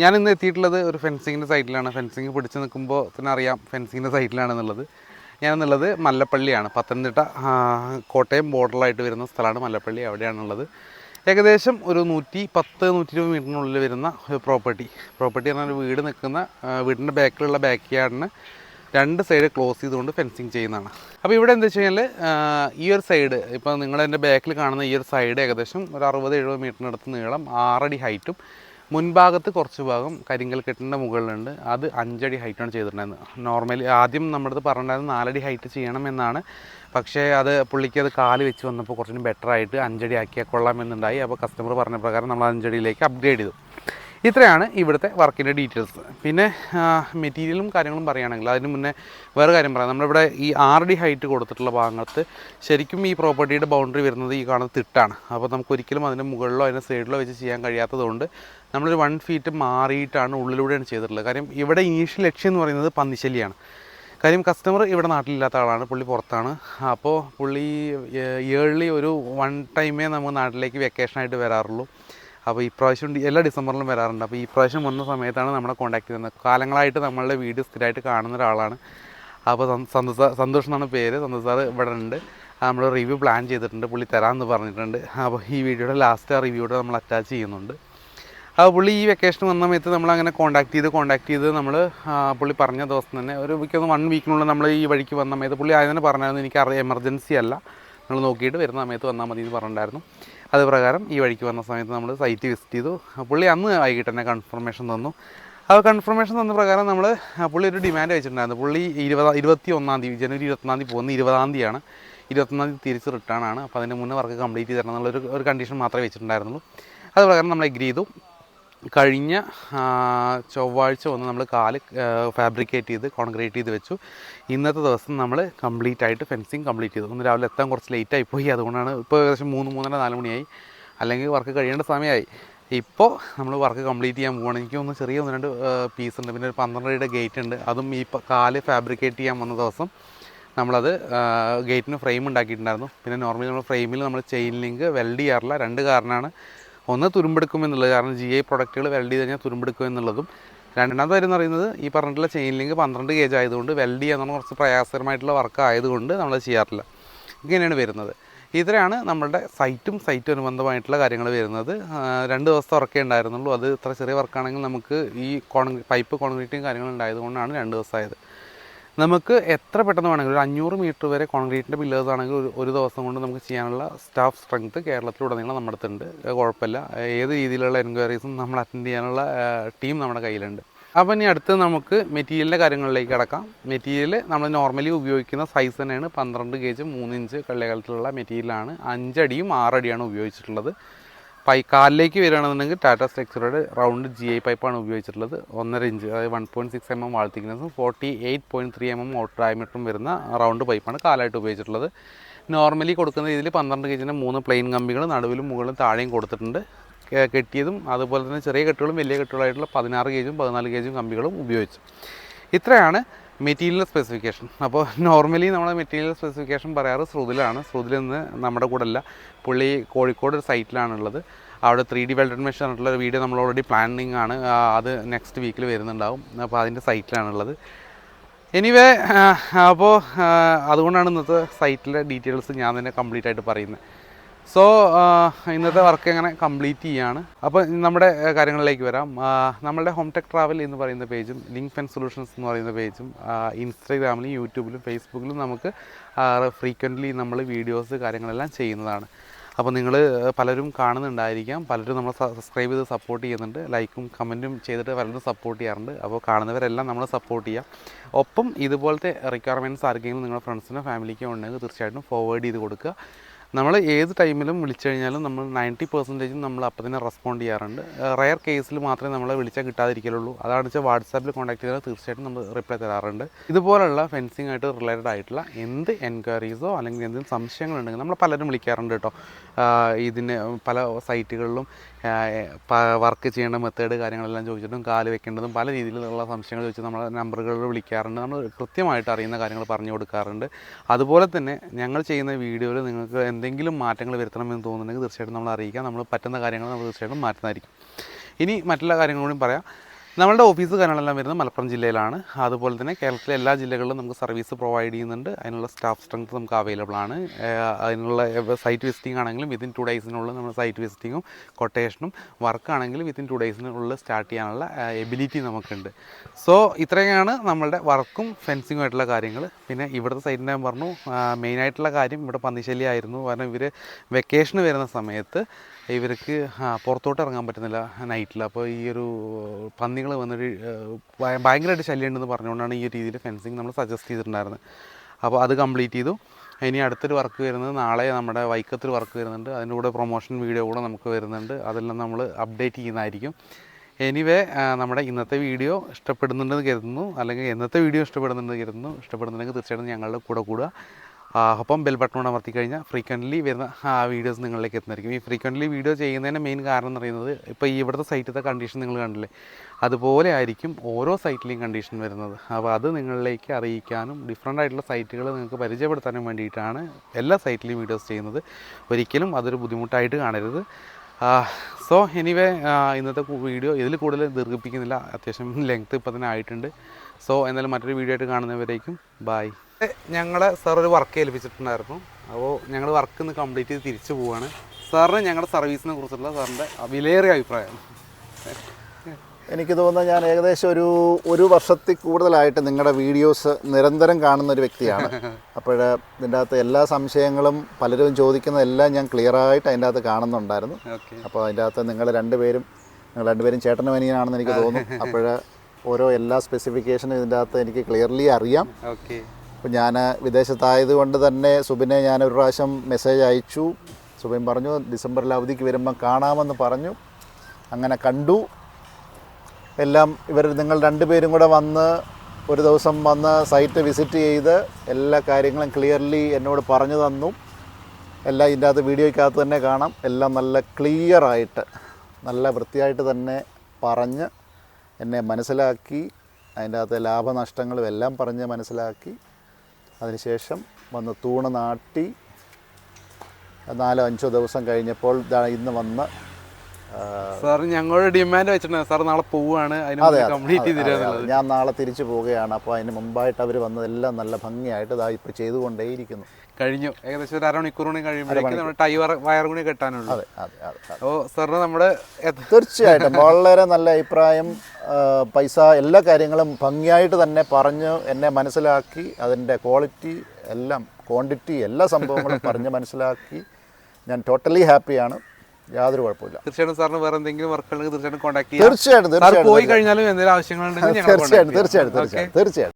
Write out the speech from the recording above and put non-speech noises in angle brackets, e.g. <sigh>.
ഞാൻ ഇന്ന് എത്തിയിട്ടുള്ളത് ഒരു ഫെൻസിങ്ങിന്റെ സൈറ്റിലാണ് ഫെൻസിങ് പിടിച്ച് നിൽക്കുമ്പോൾ തന്നെ അറിയാം ഫെൻസിങ്ങിന്റെ സൈറ്റിലാണെന്നുള്ളത് ഞാനെന്നുള്ളത് മല്ലപ്പള്ളിയാണ്. പത്തനംതിട്ട കോട്ടയം ബോർഡറിലായിട്ട് വരുന്ന സ്ഥലമാണ് മല്ലപ്പള്ളി. അവിടെയാണുള്ളത്. ഏകദേശം ഒരു നൂറ്റി പത്ത് നൂറ്റി ഇരുപത് മീറ്ററിനുള്ളിൽ വരുന്ന ഒരു പ്രോപ്പർട്ടി പ്രോപ്പർട്ടി പറഞ്ഞാൽ വീട് നിൽക്കുന്ന വീടിന്റെ ബാക്കിലുള്ള ബാക്ക് യാർഡിന് രണ്ട് സൈഡ് ക്ലോസ് ചെയ്തുകൊണ്ട് ഫെൻസിങ് ചെയ്യുന്നതാണ്. അപ്പോൾ ഇവിടെ എന്താ വെച്ച് കഴിഞ്ഞാൽ ഈ ഒരു സൈഡ് ഇപ്പോൾ നിങ്ങളെന്റെ ബാക്കിൽ കാണുന്ന ഈ ഒരു സൈഡ് ഏകദേശം ഒരു അറുപത് എഴുപത് മീറ്ററിനടുത്ത് നീളം ആറടി ഹൈറ്റും മുൻഭാഗത്ത് കുറച്ച് ഭാഗം കരിങ്കൽ കെട്ടിന്റെ മുകളിലുണ്ട്. അത് അഞ്ചടി ഹൈറ്റാണ് ചെയ്തിട്ടുണ്ടായിരുന്നത്. നോർമലി ആദ്യം നമ്മുടെ അടുത്ത് പറഞ്ഞിട്ടുണ്ടായിരുന്നത് നാലടി ഹൈറ്റ് ചെയ്യണം എന്നാണ്. പക്ഷേ അത് പുള്ളിക്ക് അത് കാൽ വെച്ച് വന്നപ്പോൾ കുറച്ചും ബെറ്റർ ആയിട്ട് അഞ്ചടി ആക്കിയാൽ കൊള്ളാം എന്നുണ്ടായി. അപ്പോൾ കസ്റ്റമർ പറഞ്ഞ പ്രകാരം നമ്മൾ അഞ്ചടിയിലേക്ക് അപ്ഗ്രേഡ് ചെയ്തു. ഇത്രയാണ് ഇവിടുത്തെ വർക്കിന്റെ ഡീറ്റെയിൽസ്. പിന്നെ മെറ്റീരിയലും കാര്യങ്ങളും പറയുകയാണെങ്കിൽ അതിന് മുന്നേ വേറെ കാര്യം പറയാം. നമ്മളിവിടെ ഈ ആർ ഡി ഹൈറ്റ് കൊടുത്തിട്ടുള്ള ഭാഗത്ത് ശരിക്കും ഈ പ്രോപ്പർട്ടിയുടെ ബൗണ്ടറി വരുന്നത് ഈ കാണുന്ന തിട്ടാണ്. അപ്പോൾ നമുക്ക് ഒരിക്കലും അതിന്റെ മുകളിലോ അതിന്റെ സൈഡിലോ വെച്ച് ചെയ്യാൻ കഴിയാത്തതുകൊണ്ട് നമ്മളൊരു വൺ ഫീറ്റ് മാറിയിട്ടാണ് ഉള്ളിലൂടെയാണ് ചെയ്തിട്ടുള്ളത്. കാര്യം ഇവിടെ ഇനീഷ്യൽ ലക്ഷ്യം എന്ന് പറയുന്നത് പന്നിശല്യാണ്. കാര്യം കസ്റ്റമർ ഇവിടെ നാട്ടിലില്ലാത്ത ആളാണ് പുള്ളി പുറത്താണ്. അപ്പോൾ പുള്ളി ഇയർലി ഒരു വൺ ടൈമേ നമുക്ക് നാട്ടിലേക്ക് വെക്കേഷനായിട്ട് വരാറുള്ളൂ. അപ്പോൾ ഈ പ്രാവശ്യം എല്ലാ ഡിസംബറിലും വരാറുണ്ട്. അപ്പോൾ ഈ പ്രാവശ്യം വന്ന സമയത്താണ് നമ്മളെ കോൺടാക്ട് ചെയ്യുന്നത്. കാലങ്ങളായിട്ട് നമ്മളുടെ വീഡിയോ സ്ഥിരമായിട്ട് കാണുന്ന ഒരാളാണ്. അപ്പോൾ സന്തോഷ് സന്തോഷം എന്നാണ് പേര്. സന്തോഷ് സാർ ഇവിടെ ഉണ്ട്. നമ്മൾ റിവ്യൂ പ്ലാൻ ചെയ്തിട്ടുണ്ട്. പുള്ളി തരാമെന്ന് പറഞ്ഞിട്ടുണ്ട്. അപ്പോൾ ഈ വീഡിയോയുടെ ലാസ്റ്റ് ആ റിവ്യൂടെ നമ്മൾ അറ്റാച്ച് ചെയ്യുന്നുണ്ട്. അപ്പോൾ പുള്ളി ഈ വെക്കേഷൻ വന്ന സമയത്ത് നമ്മൾ അങ്ങനെ കോൺടാക്ട് ചെയ്ത് കോൺടാക്ട് ചെയ്ത് നമ്മൾ പുള്ളി പറഞ്ഞ ദിവസം തന്നെ ഒരു മിക്കൊന്ന് വൺ വീക്കിനുള്ളിൽ നമ്മൾ ഈ വഴിക്ക് വന്ന സമയത്ത് പുള്ളി ആദ്യം തന്നെ പറഞ്ഞായിരുന്നു എനിക്ക് എമർജൻസി അല്ല. നിങ്ങൾ നോക്കിയിട്ട് വരുന്ന സമയത്ത് വന്നാൽ മതി എന്ന് പറഞ്ഞിട്ടുണ്ടായിരുന്നു. അത് പ്രകാരം ഈ വഴിക്ക് വന്ന സമയത്ത് നമ്മൾ സൈറ്റ് വിസിറ്റ് ചെയ്തു. പുള്ളി അന്ന് വൈകിട്ട് തന്നെ കൺഫർമേഷൻ തന്നു. ആ കൺഫർമേഷൻ തന്ന പ്രകാരം നമ്മൾ പുള്ളി ഒരു ഡിമാൻഡ് വെച്ചിട്ടുണ്ടായിരുന്നു. പുള്ളി ഇരുപത് ഇരുപത്തി ഒന്നാം തീയതി ജനുവരി ഇരുപത്തൊന്നാം തീയതി പോകുന്ന ഇരുപതാം തീയതിയാണ്. ഇരുപത്തൊന്നാം തീയതി തിരിച്ച് റിട്ടേൺ ആണ്. അപ്പോൾ അതിന് മുന്നേ വർക്ക് കംപ്ലീറ്റ് ചെയ്ത് തരണം എന്നുള്ളൊരു ഒരു കണ്ടീഷൻ മാത്രമേ വെച്ചിട്ടുണ്ടായിരുന്നുള്ളൂ. അത് പ്രകാരം നമ്മൾ എഗ്രി ചെയ്തു. കഴിഞ്ഞ ചൊവ്വാഴ്ച വന്ന് നമ്മൾ കാൽ ഫാബ്രിക്കേറ്റ് ചെയ്ത് കോൺക്രീറ്റ് ചെയ്ത് വെച്ചു. ഇന്നത്തെ ദിവസം നമ്മൾ കംപ്ലീറ്റ് ആയിട്ട് ഫെൻസിങ് കംപ്ലീറ്റ് ചെയ്തു. ഒന്ന് രാവിലെ എത്താൻ കുറച്ച് ലേറ്റ് ആയി പോയി. അതുകൊണ്ടാണ് ഇപ്പോൾ ഏകദേശം മൂന്ന് മൂന്നര നാല് മണിയായി. അല്ലെങ്കിൽ വർക്ക് കഴിയേണ്ട സമയമായി. ഇപ്പോൾ നമ്മൾ വർക്ക് കംപ്ലീറ്റ് ചെയ്യാൻ പോകണം എനിക്ക് ഒന്ന് ചെറിയ ഒന്ന് രണ്ട് പീസ് ഉണ്ട്. പിന്നെ ഒരു പന്ത്രണ്ടരയുടെ ഗേറ്റ് ഉണ്ട്. അതും ഈ കാൽ ഫാബ്രിക്കേറ്റ് ചെയ്യാൻ വന്ന ദിവസം നമ്മളത് ഗേറ്റിന് ഫ്രെയിം ഉണ്ടാക്കിയിട്ടുണ്ടായിരുന്നു. പിന്നെ നോർമലി നമ്മൾ ഫ്രെയിമിൽ നമ്മൾ ചെയിൻ ലിങ്ക് വെൽഡ് ചെയ്യാറില്ല രണ്ട് കാരണമാണ് ഒന്ന് തുരുമ്പെടുക്കും എന്നുള്ളത് കാരണം ജി ഐ പ്രൊഡക്റ്റുകൾ വെൽഡ് ചെയ്ത് കഴിഞ്ഞാൽ തുരുമ്പെടുക്കും എന്നുള്ളതും രണ്ടാമത്തെ കാര്യം എന്ന് പറയുന്നത് ഈ പറഞ്ഞിട്ടുള്ള ചെയിൻ ലിങ്ക് പന്ത്രണ്ട് കേജ് ആയതുകൊണ്ട് വെൽഡ് പറഞ്ഞാൽ കുറച്ച് പ്രയാസകരമായിട്ടുള്ള വർക്ക് ആയതുകൊണ്ട് നമ്മൾ ചെയ്യാറില്ല. ഇങ്ങനെയാണ് വരുന്നത്. ഇത്രയാണ് നമ്മളുടെ സൈറ്റും സൈറ്റും അനുബന്ധമായിട്ടുള്ള കാര്യങ്ങൾ വരുന്നത്. രണ്ട് ദിവസത്തെ വർക്കേ ഉണ്ടായിരുന്നുള്ളൂ. അത് ഇത്ര ചെറിയ വർക്കാണെങ്കിൽ നമുക്ക് ഈ കോൺ പൈപ്പ് കോൺക്രീറ്റും കാര്യങ്ങളും ഉണ്ടായതുകൊണ്ടാണ് രണ്ട് ദിവസമായത്. നമുക്ക് എത്ര പെട്ടെന്ന് വേണമെങ്കിലും ഒരു അഞ്ഞൂറ് മീറ്റർ വരെ കോൺക്രീറ്റിന്റെ പില്ലേഴ്സ് ആണെങ്കിൽ ഒരു ഒരു ദിവസം കൊണ്ട് നമുക്ക് ചെയ്യാനുള്ള സ്റ്റാഫ് സ്ട്രെങ്ത് കേരളത്തിലുടനീളം നമ്മുടെ അടുത്തുണ്ട് കുഴപ്പമില്ല. ഏത് രീതിയിലുള്ള എൻക്വയറീസും നമ്മൾ അറ്റൻഡ് ചെയ്യാനുള്ള ടീം നമ്മുടെ കയ്യിലുണ്ട്. അപ്പോൾ ഇനി അടുത്ത് നമുക്ക് മെറ്റീരിയലിന്റെ കാര്യങ്ങളിലേക്ക് കിടക്കാം. മെറ്റീരിയൽ നമ്മൾ നോർമലി ഉപയോഗിക്കുന്ന സൈസ് തന്നെയാണ്. പന്ത്രണ്ട് ഗേജ് മൂന്ന് ഇഞ്ച് കള്ളികാലത്തിലുള്ള മെറ്റീരിയലാണ് അഞ്ചടിയും ആറടിയാണ് ഉപയോഗിച്ചിട്ടുള്ളത്. പൈ കാലിലേക്ക് വരികയാണെന്നുണ്ടെങ്കിൽ ടാറ്റ സ്ട്രക്ചറുടെ റൗണ്ട് ജി ഐ പൈപ്പാണ് ഉപയോഗിച്ചിട്ടുള്ളത്. ഒന്നര ഇഞ്ച് അതായത് one point six M M wall തിക്നെസ്സും forty eight point three M M motor ഡയമീറ്ററും വരുന്ന റൗണ്ട് പൈപ്പാണ് കാലായിട്ട് ഉപയോഗിച്ചിട്ടുള്ളത്. നോർമലി കൊടുക്കുന്ന രീതിയിൽ പന്ത്രണ്ട് കെജിന്റെ മൂന്ന് പ്ലെയിൻ കമ്പികൾ നടുവിലും മുകളിലും താഴെയും കൊടുത്തിട്ടുണ്ട്. കെട്ടിയതും അതുപോലെ തന്നെ ചെറിയ കെട്ടുകളും വലിയ കെട്ടുകളായിട്ടുള്ള പതിനാറ് ഗേജും പതിനാല് ഗേജും കമ്പികളും ഉപയോഗിച്ചു. ഇത്രയാണ് മെറ്റീരിയൽ സ്പെസിഫിക്കേഷൻ. അപ്പോൾ നോർമലി നമ്മൾ മെറ്റീരിയൽ സ്പെസിഫിക്കേഷൻ പറയാറ് ശ്രുതിലാണ്. ശ്രുതിൽ നിന്ന് നമ്മുടെ കൂടെ അല്ല പുള്ളി കോഴിക്കോട് സൈറ്റിലാണുള്ളത്. അവിടെ ത്രീ ഡി വെൽഡഡ് മെഷീൻ ആയിട്ടുള്ള ഒരു വീഡിയോ നമ്മൾ ഓൾറെഡി പ്ലാനിങ് ആണ്. അത് നെക്സ്റ്റ് വീക്കിൽ വരുന്നുണ്ടാവും. അപ്പോൾ അതിന്റെ സൈറ്റിലാണുള്ളത്. എനിവേ അപ്പോൾ അതുകൊണ്ടാണ് ഇന്നത്തെ സൈറ്റിലെ ഡീറ്റെയിൽസ് ഞാൻ തന്നെ കംപ്ലീറ്റ് ആയിട്ട് പറയുന്നത്. സോ ഇന്നത്തെ വർക്ക് എങ്ങനെ കംപ്ലീറ്റ് ചെയ്യാണ്. അപ്പോൾ നമ്മുടെ കാര്യങ്ങളിലേക്ക് വരാം. നമ്മളുടെ ഹോം ടെക് ട്രാവൽ എന്ന് പറയുന്ന പേജും ലിങ്ക് ഫെൻ സൊല്യൂഷൻസ് എന്ന് പറയുന്ന പേജും ഇൻസ്റ്റാഗ്രാമിലും യൂട്യൂബിലും ഫേസ്ബുക്കിലും നമുക്ക് ഫ്രീക്വന്റ്ലി നമ്മൾ വീഡിയോസ് കാര്യങ്ങളെല്ലാം ചെയ്യുന്നതാണ്. അപ്പോൾ നിങ്ങൾ പലരും കാണുന്നുണ്ടായിരിക്കാം. പലരും നമ്മൾ സബ്സ്ക്രൈബ് ചെയ്ത് സപ്പോർട്ട് ചെയ്യുന്നുണ്ട്. ലൈക്കും കമന്റും ചെയ്തിട്ട് പലരും സപ്പോർട്ട് ചെയ്യാറുണ്ട്. അപ്പോൾ കാണുന്നവരെല്ലാം നമ്മൾ സപ്പോർട്ട് ചെയ്യാം. ഒപ്പം ഇതുപോലത്തെ റിക്വയർമെന്റ്സ് ആർക്കെങ്കിലും നിങ്ങളുടെ ഫ്രണ്ട്സിനോ ഫാമിലിക്കോ ഉണ്ടെങ്കിൽ തീർച്ചയായിട്ടും ഫോർവേഡ് ചെയ്ത് കൊടുക്കുക. നമ്മൾ ഏത് ടൈമിലും വിളിച്ചു കഴിഞ്ഞാലും നമ്മൾ നയന്റി പെർസെന്റേജും നമ്മൾ അപ്പം തന്നെ റെസ്പോണ്ട് ചെയ്യാറുണ്ട്. റയർ കേസിൽ മാത്രമേ നമ്മളെ വിളിച്ചാൽ കിട്ടാതിരിക്കലുള്ളൂ. അതാണ് വെച്ചാൽ വാട്സാപ്പിൽ കോൺടാക്ട് ചെയ്താൽ തീർച്ചയായിട്ടും നമ്മൾ റിപ്ലൈ തരാറുണ്ട്. ഇതുപോലുള്ള ഫെൻസിങ് ആയിട്ട് റിലേറ്റഡ് ആയിട്ടുള്ള എന്ത് എൻക്വയറീസോ അല്ലെങ്കിൽ എന്തെങ്കിലും സംശയങ്ങളുണ്ടെങ്കിൽ നമ്മൾ പലരും വിളിക്കാറുണ്ട് കേട്ടോ. ഇതിന് പല സൈറ്റുകളിലും വർക്ക് ചെയ്യേണ്ട മെത്തേഡ് കാര്യങ്ങളെല്ലാം ചോദിച്ചിട്ടും കാൽ വെക്കേണ്ടതും പല രീതിയിലുള്ള സംശയങ്ങൾ ചോദിച്ച് നമ്മൾ നമ്പറുകളിൽ വിളിക്കാറുണ്ട്. നമ്മൾ കൃത്യമായിട്ട് അറിയുന്ന കാര്യങ്ങൾ പറഞ്ഞു കൊടുക്കാറുണ്ട്. അതുപോലെ തന്നെ ഞങ്ങൾ ചെയ്യുന്ന വീഡിയോയിൽ നിങ്ങൾക്ക് എന്തെങ്കിലും മാറ്റങ്ങൾ വരുത്തണമെന്ന് തോന്നുന്നുണ്ടെങ്കിൽ തീർച്ചയായിട്ടും നമ്മൾ അറിയിക്കാം. നമ്മൾ പറ്റുന്ന കാര്യങ്ങൾ നമ്മൾ തീർച്ചയായിട്ടും മാറ്റുന്നതായിരിക്കും. ഇനി മറ്റുള്ള കാര്യങ്ങളും പറയാം. നമ്മളുടെ ഓഫീസ് കാര്യങ്ങളെല്ലാം വരുന്നത് മലപ്പുറം ജില്ലയിലാണ്. അതുപോലെ തന്നെ കേരളത്തിലെ എല്ലാ ജില്ലകളിലും നമുക്ക് സർവീസ് പ്രൊവൈഡ് ചെയ്യുന്നുണ്ട്. അതിനുള്ള സ്റ്റാഫ് സ്ട്രെങ്ത് നമുക്ക് അവൈലബിൾ ആണ്. അതിനുള്ള സൈറ്റ് വിസിറ്റിംഗ് ആണെങ്കിലും വിത്തിൻ ടു ഡേയ്സിനുള്ളിൽ നമ്മൾ സൈറ്റ് വിസിറ്റിങ്ങും കൊട്ടേഷനും വർക്ക് ആണെങ്കിലും വിത്തിൻ ടു ഡേയ്സിനുള്ളിൽ സ്റ്റാർട്ട് ചെയ്യാനുള്ള എബിലിറ്റി നമുക്കുണ്ട്. സോ ഇത്രയാണ് നമ്മളുടെ വർക്കും ഫെൻസിങ്ങും ആയിട്ടുള്ള കാര്യങ്ങൾ പിന്നെ ഇവിടുത്തെ സൈറ്റിന്റെ ഞാൻ പറഞ്ഞു മെയിനായിട്ടുള്ള കാര്യം ഇവിടെ പന്നിശല്യമായിരുന്നു കാരണം ഇവർ വെക്കേഷന് വരുന്ന സമയത്ത് ഇവർക്ക് പുറത്തോട്ട് ഇറങ്ങാൻ പറ്റുന്നില്ല നൈറ്റിൽ അപ്പോൾ ഈ ഒരു പന്നികൾ വന്നിട്ട് ഭയങ്കരമായിട്ട് ശല്യം ഉണ്ടെന്ന് പറഞ്ഞുകൊണ്ടാണ് ഈ രീതിയിൽ ഫെൻസിങ് നമ്മൾ സജസ്റ്റ് ചെയ്തിട്ടുണ്ടായിരുന്നത് അപ്പോൾ അത് കംപ്ലീറ്റ് ചെയ്തു. ഇനി അടുത്തൊരു വർക്ക് വരുന്നത് നാളെ നമ്മുടെ വൈക്കത്തൊരു വർക്ക് വരുന്നുണ്ട്. അതിന്റെ കൂടെ പ്രൊമോഷൻ വീഡിയോ കൂടെ നമുക്ക് വരുന്നുണ്ട്. അതെല്ലാം നമ്മൾ അപ്ഡേറ്റ് ചെയ്യുന്നതായിരിക്കും. എനിവേ നമ്മുടെ ഇന്നത്തെ വീഡിയോ ഇഷ്ടപ്പെടുന്നുണ്ടെന്ന് കരുതുന്നു. അല്ലെങ്കിൽ എന്നത്തെ വീഡിയോ ഇഷ്ടപ്പെടുന്നുണ്ടെന്ന് കരുതുന്നു. ഇഷ്ടപ്പെടുന്നുണ്ടെങ്കിൽ തീർച്ചയായിട്ടും ഞങ്ങളുടെ കൂടെ കൂടുക. ആ, ഒപ്പം ബെൽ ബട്ടൺ അമർത്തി കഴിഞ്ഞാൽ ഫ്രീക്വന്റ്ലി വരുന്ന വീഡിയോസ് നിങ്ങളിലേക്ക് എത്തുന്നതായിരിക്കും. ഈ ഫ്രീക്വന്റ്ലി വീഡിയോ ചെയ്യുന്നതിന് മെയിൻ കാരണം എന്ന് പറയുന്നത് ഇപ്പോൾ ഈ ഇവിടുത്തെ സൈറ്റിലത്തെ കണ്ടീഷൻ നിങ്ങൾ കണ്ടില്ലേ? അതുപോലെ ആയിരിക്കും ഓരോ സൈറ്റിലെയും കണ്ടീഷൻ വരുന്നത്. അപ്പോൾ അത് നിങ്ങളിലേക്ക് അറിയിക്കാനും ഡിഫറെന്റ് ആയിട്ടുള്ള സൈറ്റുകൾ നിങ്ങൾക്ക് പരിചയപ്പെടുത്താനും വേണ്ടിയിട്ടാണ് എല്ലാ സൈറ്റിലെയും വീഡിയോസ് ചെയ്യുന്നത്. ഒരിക്കലും അതൊരു ബുദ്ധിമുട്ടായിട്ട് കാണരുത്. സോ എനിവേ ഇന്നത്തെ വീഡിയോ ഇതിൽ കൂടുതൽ ദീർഘിപ്പിക്കുന്നില്ല. അത്യാവശ്യം ലെങ്ത് ഇപ്പം തന്നെ ആയിട്ടുണ്ട്. സോ എന്നാലും മറ്റൊരു വീഡിയോ ആയിട്ട് കാണുന്നവരേക്കും ബായ് ഞങ്ങളെ സാർ ഒരു വർക്ക് ഏൽപ്പിച്ചിട്ടുണ്ടായിരുന്നു. അപ്പോൾ ഞങ്ങൾ വർക്ക് ഇന്ന് കംപ്ലീറ്റ് ചെയ്ത് തിരിച്ചു പോവാണ്. സാറിന് ഞങ്ങളുടെ സർവീസിനെ കുറിച്ചുള്ള സാറിന്റെ വിലയേറിയ അഭിപ്രായം. എനിക്ക് തോന്നുന്നത് ഞാൻ ഏകദേശം ഒരു ഒരു വർഷത്തിൽ കൂടുതലായിട്ട് നിങ്ങളുടെ വീഡിയോസ് നിരന്തരം കാണുന്ന ഒരു വ്യക്തിയാണ്. അപ്പോൾ ഇതിന്റെ അകത്ത് എല്ലാ സംശയങ്ങളും പലരും ചോദിക്കുന്നതെല്ലാം ഞാൻ ക്ലിയറായിട്ട് അതിന്റെ അകത്ത് കാണുന്നുണ്ടായിരുന്നു. അപ്പോൾ അതിന്റെ അകത്ത് നിങ്ങൾ രണ്ടുപേരും നിങ്ങൾ രണ്ടുപേരും ചേട്ടനും അനിയനാണെന്ന് എനിക്ക് തോന്നുന്നു. <laughs> അപ്പോൾ ഓരോ എല്ലാ സ്പെസിഫിക്കേഷനും ഇതിന്റെ അകത്ത് എനിക്ക് ക്ലിയർലി അറിയാം. ഓക്കെ അപ്പോൾ ഞാൻ വിദേശത്തായത് കൊണ്ട് തന്നെ സുബിനെ ഞാൻ ഒരു പ്രാവശ്യം മെസ്സേജ് അയച്ചു. സുബിൻ പറഞ്ഞു ഡിസംബറിൽ അവധിക്ക് വരുമ്പം കാണാമെന്ന് പറഞ്ഞു. അങ്ങനെ കണ്ടു. എല്ലാം ഇവർ നിങ്ങൾ രണ്ടുപേരും കൂടെ വന്ന് ഒരു ദിവസം വന്ന് സൈറ്റ് വിസിറ്റ് ചെയ്ത് എല്ലാ കാര്യങ്ങളും ക്ലിയർലി എന്നോട് പറഞ്ഞു തന്നു. എല്ലാം ഇതിന്റെ അകത്ത് വീഡിയോയ്ക്കകത്ത് തന്നെ കാണാം. എല്ലാം നല്ല ക്ലിയറായിട്ട് നല്ല വൃത്തിയായിട്ട് തന്നെ പറഞ്ഞ് എന്നെ മനസ്സിലാക്കി അതിന്റെ അകത്തെ ലാഭനഷ്ടങ്ങളും എല്ലാം പറഞ്ഞ് മനസ്സിലാക്കി. അതിനുശേഷം വന്ന് തൂണ് നാട്ടി നാലോ അഞ്ചോ ദിവസം കഴിഞ്ഞപ്പോൾ ഇന്ന് വന്ന് സാർ ഞങ്ങളുടെ ഡിമാൻഡ് വെച്ചിട്ടുണ്ട്. സാർ നാളെ പോവുകയാണ്. അതിന് കംപ്ലീറ്റ്. ഞാൻ നാളെ തിരിച്ചു പോവുകയാണ്. അപ്പോൾ അതിന് മുമ്പായിട്ട് അവർ വന്നതെല്ലാം നല്ല ഭംഗിയായിട്ട് ഇതാ ഇപ്പോൾ ചെയ്തുകൊണ്ടേയിരിക്കുന്നു. കഴിഞ്ഞു. ഏകദേശം ഒരു അരമണിക്കൂർ കൂടി കഴിയുമ്പോഴേക്കും നമ്മുടെ ടൈവർ വയർ കൂടി കെട്ടാനുള്ളൂ. അതെ അതെ അപ്പോൾ സാറിന് നമ്മുടെ തീർച്ചയായിട്ടും. വളരെ നല്ല അഭിപ്രായം. പൈസ എല്ലാ കാര്യങ്ങളും ഭംഗിയായിട്ട് തന്നെ പറഞ്ഞ് എന്നെ മനസ്സിലാക്കി അതിന്റെ ക്വാളിറ്റി എല്ലാം ക്വാണ്ടിറ്റി എല്ലാ സംഭവങ്ങളും പറഞ്ഞ് മനസ്സിലാക്കി ഞാൻ ടോട്ടലി ഹാപ്പിയാണ് യാതൊരു കുഴപ്പമില്ല. തീർച്ചയായിട്ടും സാറിന് വേറെ എന്തെങ്കിലും വർക്കുണ്ടെങ്കിൽ തീർച്ചയായിട്ടും കോൺടാക്ട് ചെയ്യാം. തീർച്ചയായിട്ടും പോയി കഴിഞ്ഞാലും എന്തെങ്കിലും ആവശ്യങ്ങളുണ്ടെങ്കിൽ ഞങ്ങൾ തീർച്ചയായിട്ടും തീർച്ചയായിട്ടും തീർച്ചയായിട്ടും തീർച്ചയായിട്ടും.